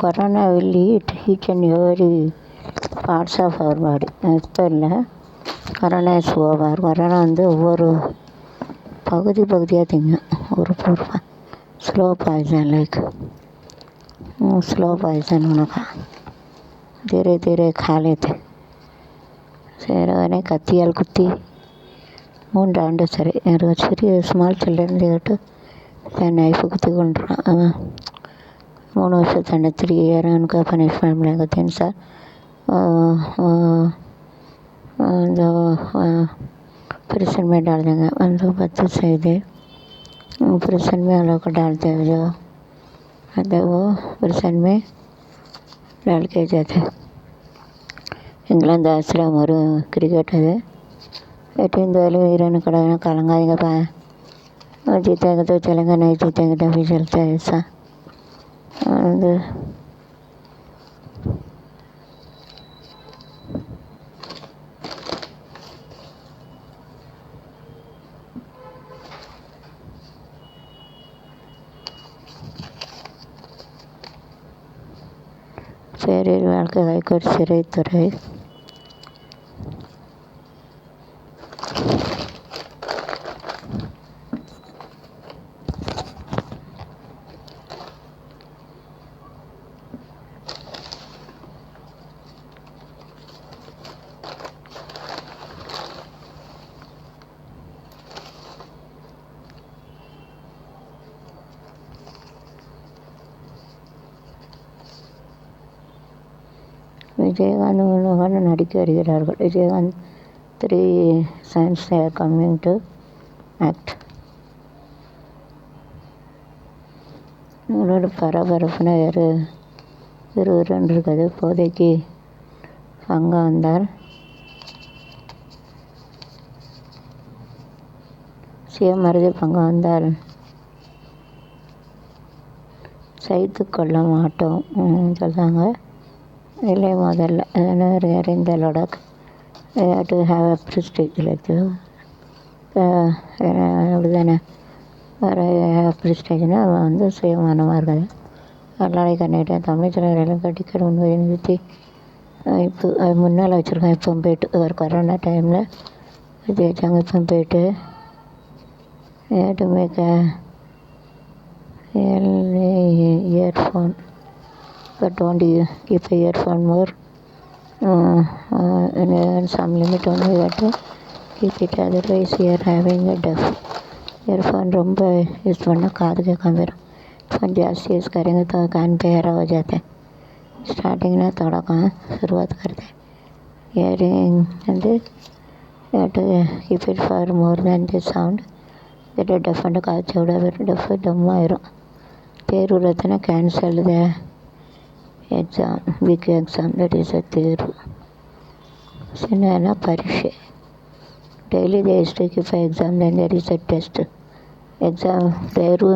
Corona will eat each and every parts of our body இப்போ இல்லை. Corona is over corona வந்து ஒவ்வொரு பகுதி பகுதியாக திங்கும். ஒரு பொருள் slow poison like slow poison உனக்கா? ಧೀರೆ ಧೀರೆ ಖಾಲಿದೆ ಸೇರವನೇ ಕತ್ತಿಯಲ್ಲಿ ಕುತ್ತಿ ಮೂರು ರಾಂಡು ಸರಿ ಎರಡು ಸರಿ ಸ್ಮಾಲ್ ಚಿಲ್ಡ್ರನ್ குத்தி ನೈಫ್ ಕುತ್ತಿಕೊಂಡ್ರು మూడు वर्ष అండి త్రీ पनीमेंट उनका पनिशमेंट तीन साल जो में डाल देंगे उन बच्चे सही थे प्रेसन में उन को डालते हैं जो मतलब वो प्रेसन में डाल के जाते ಇಂಗ್ಲೆಂಡ್ ಆಸ್ಟ್ರೇಲಿಯಾ ಮೂರು ಕ್ರಿಕೆಟ್ ಇದೆ ಎಟಿಂದಲ್ಲಿ ಇರಾನ್ ಕಡೆ ಕಲಂಗಾಯಿಗೆ ಬಾ जीतेगा तो चलेगा नहीं तो ऐसा அது. பேரில் வாழ்க்கை ஹைகோர்ட் சிறைத்துறை விஜயகாந்த் மூலமாக நடிக்க வருகிறார்கள். Vijayakanth three science are coming to act உங்களோட பரபரப்புனா வேறு விறுவிறுன்னு இருக்குது இப்போதைக்கு அங்கே வந்தார். சிஎம் மருதி பங்கு வந்தார். சைத்து கொள்ள மாட்டோம் சொல்கிறாங்க இல்லை முதல்ல அறிந்தலோட to have a prestige like அப்படி தானே வேறு ப்ரிஸ்டேஜ்னால் அவன் வந்து சுயமானமாக இருக்குது எல்லாரையும் கண்டிக்கிட்டேன் தமிழ் எல்லாம் கட்டிக்கிற உண்மை நிறுத்தி இப்போ முன்னால் வச்சுருக்கேன் இப்போ போயிட்டு ஒரு கொரோனா டைமில் வச்சாங்க இப்போ போயிட்டு டு மேக்க earphone but only keep a earphone more uh, uh, and, uh, some limit only we have to keep it otherwise we are having a deaf earphone ரொம்ப யூஸ் பண்ணால் காது கேட்காம போயிடும் फोन जास्ती यूज़ करेंगे तो कान पे हरा हो जाता है स्टार्टिंग ना थोड़ा कहाँ शुरुआत करते हैं hearing and you have to keep it for more than the sound get a deaf and காது செவிட வெறும் def டம்மாயிரும் exam V K exam that is a ತೇರು ಸಣ್ಣ ಪರೀಕ್ಷೆ daily they is to give exam then there is a test exam ತೇರು